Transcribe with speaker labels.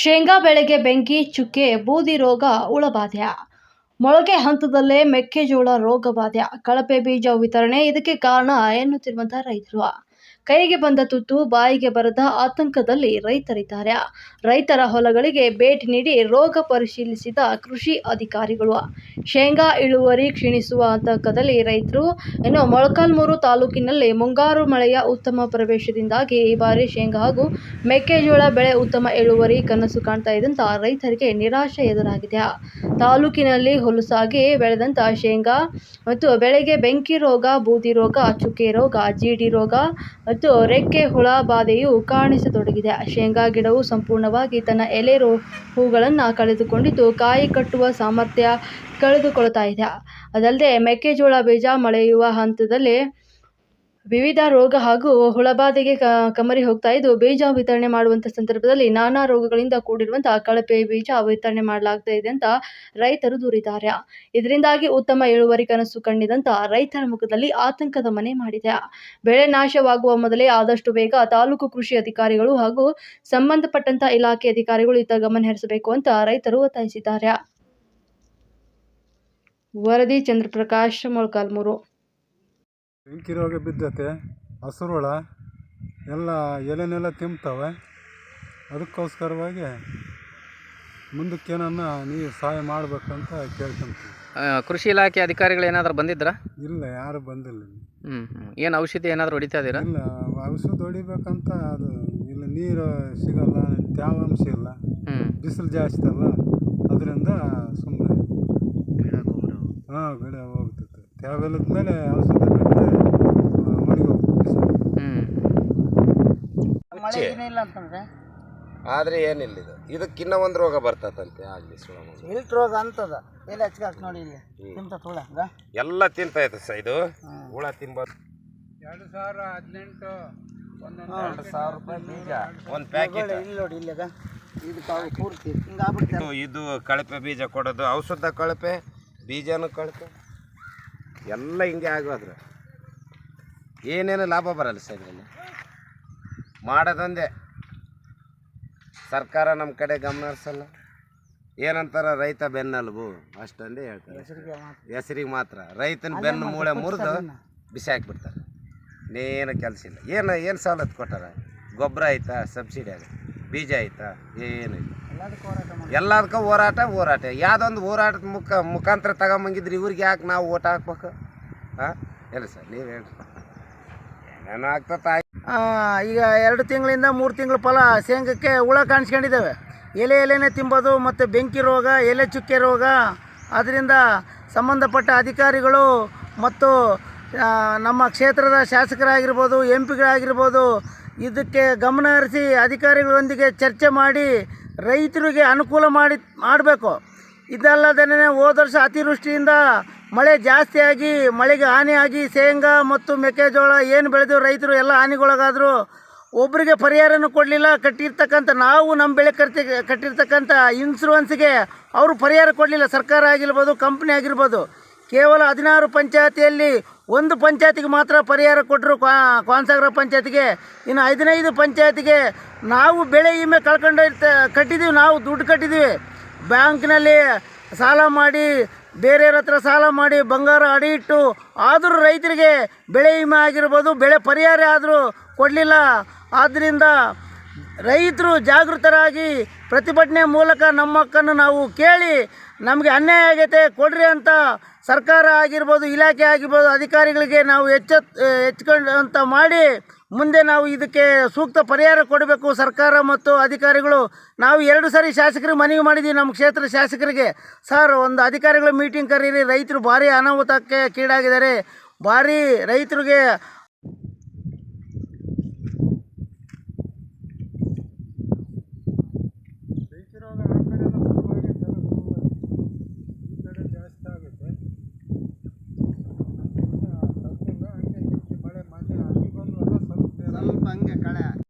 Speaker 1: ಶೇಂಗಾ ಬೆಳೆಗೆ ಬೆಂಕಿ, ಚುಕ್ಕೆ, ಬೂದಿ ರೋಗ ಉಳಬಾಧ್ಯ ಮೊಳಕೆ ಹಂತದಲ್ಲೇ ಮೆಕ್ಕೆಜೋಳ ರೋಗ ಬಾಧೆ ಕಳಪೆ ಬೀಜ ವಿತರಣೆ ಇದಕ್ಕೆ ಕಾರಣ ಎನ್ನುತ್ತಿರುವಂತಹ ರೈತರು. ಕೈಗೆ ಬಂದ ತುತ್ತು ಬಾಯಿಗೆ ಬರದ ಆತಂಕದಲ್ಲಿ ರೈತರಿದ್ದಾರೆ. ರೈತರ ಹೊಲಗಳಿಗೆ ಭೇಟಿ ನೀಡಿ ರೋಗ ಪರಿಶೀಲಿಸಿದ ಕೃಷಿ ಅಧಿಕಾರಿಗಳು. ಶೇಂಗಾ ಇಳುವರಿ ಕ್ಷೀಣಿಸುವ ಆತಂಕದಲ್ಲಿ ರೈತರು, ಇನ್ನು ಮೊಳಕಾಲ್ಮೂರು ತಾಲೂಕಿನಲ್ಲಿ ಮುಂಗಾರು ಮಳೆಯ ಉತ್ತಮ ಪ್ರವೇಶದಿಂದಾಗಿ ಈ ಬಾರಿ ಶೇಂಗಾ ಹಾಗೂ ಮೆಕ್ಕೆಜೋಳ ಬೆಳೆ ಉತ್ತಮ ಇಳುವರಿ ಕನಸು ಕಾಣ್ತಾ ಇದ್ದಂತ ರೈತರಿಗೆ ನಿರಾಶೆ ಎದುರಾಗಿದೆ. ತಾಲೂಕಿನಲ್ಲಿ ಹೊಲಸಾಗಿ ಬೆಳೆದಂತ ಶೇಂಗಾ ಮತ್ತು ಬೆಳೆಗೆ ಬೆಂಕಿ ರೋಗ, ಬೂದಿ ರೋಗ, ಚುಕ್ಕೆ ರೋಗ, ಜೀಡಿ ರೋಗ ಮತ್ತು ರೆಕ್ಕೆ ಹುಳ ಬಾಧೆಯು ಕಾಣಿಸತೊಡಗಿದೆ. ಶೇಂಗಾ ಗಿಡವು ಸಂಪೂರ್ಣವಾಗಿ ತನ್ನ ಎಲೆ ರೋ ಹೂಗಳನ್ನು ಕಳೆದುಕೊಂಡಿದ್ದು ಕಾಯಿ ಕಟ್ಟುವ ಸಾಮರ್ಥ್ಯ ಕಳೆದುಕೊಳ್ತಾ ಇದೆ. ಅದಲ್ಲದೆ ಮೆಕ್ಕೆಜೋಳ ಬೀಜ ಮೊಳೆಯುವ ಹಂತದಲ್ಲಿ ವಿವಿಧ ರೋಗ ಹಾಗೂ ಹುಳಬಾಧೆಗೆ ಕ, ಕಮರಿ ಹೋಗ್ತಾ ಇದ್ದು, ಬೀಜ ವಿತರಣೆ ಮಾಡುವಂಥ ಸಂದರ್ಭದಲ್ಲಿ ನಾನಾ ರೋಗಗಳಿಂದ ಕೂಡಿರುವಂತಹ ಕಳಪೆ ಬೀಜ ವಿತರಣೆ ಮಾಡಲಾಗ್ತಾ ಇದೆ ಅಂತ ರೈತರು ದೂರಿದ್ದಾರೆ. ಇದರಿಂದಾಗಿ ಉತ್ತಮ ಇಳುವರಿ ಕನಸು ಕಂಡಿದಂತ ರೈತರ ಮುಖದಲ್ಲಿ ಆತಂಕದ ಮನೆ ಮಾಡಿದೆ. ಬೆಳೆ ನಾಶವಾಗುವ ಮೊದಲೇ ಆದಷ್ಟು ಬೇಗ ತಾಲೂಕು ಕೃಷಿ ಅಧಿಕಾರಿಗಳು ಹಾಗೂ ಸಂಬಂಧಪಟ್ಟಂತ ಇಲಾಖೆ ಅಧಿಕಾರಿಗಳು ಇತ್ತ ಗಮನ ಹರಿಸಬೇಕು ಅಂತ ರೈತರು ಒತ್ತಾಯಿಸಿದ್ದಾರೆ. ವರದಿ, ಚಂದ್ರಪ್ರಕಾಶ್, ಮೊಳಕಾಲ್ಮೂರು.
Speaker 2: ಬೆಂಕಿ ರೋಗ ಬಿದ್ದತೆ ಹಸುರುಳ ಹುಳ ಎಲ್ಲ ಎಲೆನೆಲ್ಲ ತಿಂಬ್ತವೆ. ಅದಕ್ಕೋಸ್ಕರವಾಗಿ ಮುಂದಕ್ಕೇನನ್ನ ನೀವು ಸಹಾಯ ಮಾಡಬೇಕಂತ ಕೇಳ್ಕೊಂತೀವಿ.
Speaker 3: ಆ, ಕೃಷಿ ಇಲಾಖೆ ಅಧಿಕಾರಿಗಳು ಏನಾದರೂ ಬಂದಿದ್ರಾ?
Speaker 2: ಇಲ್ಲ ಯಾರು ಬಂದಿಲ್ಲ.
Speaker 3: ಹ್ಞೂ ಏನು ಔಷಧಿ ಏನಾದರೂ ಹೊಡಿತಾ ಇದ್ದೀರಾ
Speaker 2: ಇಲ್ಲ ಔಷಧ ಹೊಡಿಬೇಕಂತ ಅದು ಇಲ್ಲಿ ನೀರು ಸಿಗಲ್ಲ ತ್ಯಾವಾಂಶ ಇಲ್ಲ.
Speaker 3: ಹ್ಞೂ
Speaker 2: ಬಿಸಿಲು ಜಾಸ್ತಿ ಅಲ್ಲ ಅದರಿಂದ ಸುಮ್ಮನೆ ಹಾಂ ಗಿಡ ಹೋಗ್ತೈತೆ ತೇವಿಲ್ಲದ ಮೇಲೆ ಔಷಧ ಬಿಟ್ಟರೆ ಮನೆಗೆ
Speaker 3: ಹೋಗ್ಬಿಟ್ಟು
Speaker 4: ಮಳೆ ಗಿನ ಇಲ್ಲ ಅಂತಂದ್ರೆ?
Speaker 5: ಆದರೆ ಏನಿಲ್ಲ ಇದು. ಇದಕ್ಕಿನ್ನ ಒಂದು ರೋಗ ಬರ್ತದಂತೆ ಆಗಲಿ ಸುಳಮಗ
Speaker 4: ಇಲ್ಟ್ ರೋಗ ಅಂತದ. ಎಲ್ಲಿ ಹಚ್ಕಾಕ್ ನೋಡಿ ಇಲ್ಲಿ. ತಿಂತ ತುಳ ಹಂಗ?
Speaker 5: ಎಲ್ಲ ತಿಂತೈತೆ ಸ ಇದು. ಹುಳ ತಿನ್ಬಾರ್ದು.
Speaker 2: ಎರಡು ಸಾವಿರ ಹದಿನೆಂಟು
Speaker 4: ಎರಡು ಸಾವಿರ ರೂಪಾಯಿ ಬೀಜ.
Speaker 5: ಒಂದು ಪ್ಯಾಕೆಟ್.
Speaker 4: ಇಲ್ಲಿ ನೋಡಿ ಇಲ್ಲಿಗ. ಇದು ತಾವು ಪೂರ್ತಿ. ಹಿಂಗ ಆಗ್ಬಿಡ್ತಾರೆ
Speaker 5: ಇದು ಕಳಪೆ ಬೀಜ ಕೊಡೋದು ಔಷಧ ಕಳಪೆ ಬೀಜನೂ ಕಳಪೆ. ಎಲ್ಲ ಹಿಂಗೆ ಆಗೋದ್ರೆ ಏನೇನು ಲಾಭ ಬರಲ್ಲ ಸರ್ ಇದರಲ್ಲಿ? ಮಾಡೋದೊಂದೇ ಸರ್ಕಾರ ನಮ್ಮ ಕಡೆ ಗಮನ ಹರಿಸಲ್ಲ. ಏನಂತಾರ ರೈತ ಬೆನ್ನಲ್ಬು? ಅಷ್ಟೊಂದೇ ಹೇಳ್ತಾರೆ ಹೆಸರಿಗೆ ಮಾತ್ರ. ರೈತನ ಬೆನ್ನು ಮೂಳೆ ಮುರಿದು ಬಿಸಿ ಹಾಕಿಬಿಡ್ತಾರೆ ಇನ್ನೇನು ಕೆಲಸ ಇಲ್ಲ. ಏನು ಏನು ಸವಲತ್ತು ಕೊಟ್ಟಾರ? ಗೊಬ್ಬರ ಆಯ್ತಾ? ಸಬ್ಸಿಡಿ ಆಗ ಬೀಜ ಆಯ್ತಾ? ಏನಿಲ್ಲ
Speaker 4: ಎಲ್ಲದಕ್ಕೂ ಹೋರಾಟ
Speaker 5: ಹೋರಾಟ ಯಾವುದೊಂದು ಹೋರಾಟದ ಮುಖ ಮುಖಾಂತರ ತಗೊಂಬಂಗಿದ್ರೆ ಇವ್ರಿಗೆ ಯಾಕೆ ನಾವು ಓಟ್ ಹಾಕ್ಬೇಕು? ಹಾಂ ಹೇಳಿ ಸರ್ ನೀವು ಹೇಳಿ ಏನೇನೋ ಆಗ್ತದ
Speaker 4: ಆ, ಈಗ ಎರಡು ತಿಂಗಳಿಂದ ಮೂರು ತಿಂಗಳ ಫಲ ಶೇಂಗಕ್ಕೆ ಹುಳ ಕಾಣಿಸ್ಕೊಂಡಿದ್ದಾವೆ. ಎಲೆ ಎಲೆನೇ ತಿಂಬೋದು ಮತ್ತು ಬೆಂಕಿ ರೋಗ ಎಲೆ ಚುಕ್ಕೆ ರೋಗ. ಅದರಿಂದ ಸಂಬಂಧಪಟ್ಟ ಅಧಿಕಾರಿಗಳು ಮತ್ತು ನಮ್ಮ ಕ್ಷೇತ್ರದ ಶಾಸಕರಾಗಿರ್ಬೋದು ಎಂ ಪಿಗಳಾಗಿರ್ಬೋದು ಇದಕ್ಕೆ ಗಮನ ಹರಿಸಿ ಅಧಿಕಾರಿಗಳೊಂದಿಗೆ ಚರ್ಚೆ ಮಾಡಿ ರೈತರಿಗೆ ಅನುಕೂಲ ಮಾಡಿ, ಮಾಡಬೇಕು. ಇದಲ್ಲದೇ ಹೋದ ವರ್ಷ ಅತಿವೃಷ್ಟಿಯಿಂದ ಮಳೆ ಜಾಸ್ತಿಯಾಗಿ, ಮಳೆಗೆ ಹಾನಿಯಾಗಿ ಶೇಂಗಾ ಮತ್ತು ಮೆಕ್ಕೆಜೋಳ ಏನು ಬೆಳೆದು ರೈತರು ಎಲ್ಲ ಹಾನಿಗೊಳಗಾದರು ಒಬ್ಬರಿಗೆ ಪರಿಹಾರನೂ ಕೊಡಲಿಲ್ಲ. ಕಟ್ಟಿರ್ತಕ್ಕಂಥ, ನಾವು ನಮ್ಮ ಬೆಳೆ ಕಟ್ಟಿ, ಕಟ್ಟಿರ್ತಕ್ಕಂಥ ಇನ್ಸೂರೆನ್ಸ್ಗೆ ಅವರು ಪರಿಹಾರ ಕೊಡಲಿಲ್ಲ. ಸರ್ಕಾರ ಆಗಿರ್ಬೋದು ಕಂಪ್ನಿ ಆಗಿರ್ಬೋದು. ಕೇವಲ ಹದಿನಾರು ಪಂಚಾಯತಿಯಲ್ಲಿ ಒಂದು ಪಂಚಾಯತಿಗೆ ಮಾತ್ರ ಪರಿಹಾರ ಕೊಟ್ಟರು ಕೋನಸಾಗರ ಪಂಚಾಯತಿಗೆ, ಇನ್ನು ಹದಿನೈದು ಪಂಚಾಯತಿಗೆ ನಾವು ಬೆಳೆ ವಿಮೆ ಕಳ್ಕೊಂಡು ಕಟ್ಟಿದ್ದೀವಿ ನಾವು ದುಡ್ಡು ಕಟ್ಟಿದ್ದೀವಿ ಬ್ಯಾಂಕ್ನಲ್ಲಿ ಸಾಲ ಮಾಡಿ, ಬೇರೆಯವ್ರ ಹತ್ರ ಸಾಲ ಮಾಡಿ, ಬಂಗಾರ ಅಡಿ ಇಟ್ಟು, ಆದರೂ ರೈತರಿಗೆ ಬೆಳೆ ವಿಮೆ ಆಗಿರ್ಬೋದು, ಬೆಳೆ ಪರಿಹಾರ ಆದರೂ ಕೊಡಲಿಲ್ಲ. ಆದ್ದರಿಂದ ರೈತರು ಜಾಗೃತರಾಗಿ ಪ್ರತಿಭಟನೆ ಮೂಲಕ ನಮ್ಮ ಹಕ್ಕನ್ನು ನಾವು ಕೇಳಿ ನಮಗೆ ಅನ್ಯಾಯ ಆಗೈತೆ, ಕೊಡ್ರಿ ಅಂತ ಸರ್ಕಾರ ಆಗಿರ್ಬೋದು, ಇಲಾಖೆ ಆಗಿರ್ಬೋದು, ಅಧಿಕಾರಿಗಳಿಗೆ ನಾವು ಎಚ್ಚ ಹೆಚ್ಕೊಂಡು ಅಂತ ಮಾಡಿ ಮುಂದೆ ನಾವು ಇದಕ್ಕೆ ಸೂಕ್ತ ಪರಿಹಾರ ಕೊಡಬೇಕು ಸರ್ಕಾರ ಮತ್ತು ಅಧಿಕಾರಿಗಳು. ನಾವು ಎರಡು ಸಾರಿ ಶಾಸಕರಿಗೆ ಮನವಿ ಮಾಡಿದ್ದೀವಿ ನಮ್ಮ ಕ್ಷೇತ್ರ ಶಾಸಕರಿಗೆ. ಸರ್, ಒಂದು ಅಧಿಕಾರಿಗಳ ಮೀಟಿಂಗ್ ಕರೀರಿ, ರೈತರು ಭಾರಿ ಅನಾಹುತಕ್ಕೆ ಕೀಡಾಗಿದ್ದಾರೆ. ಭಾರಿ ರೈತರಿಗೆ કે કળા?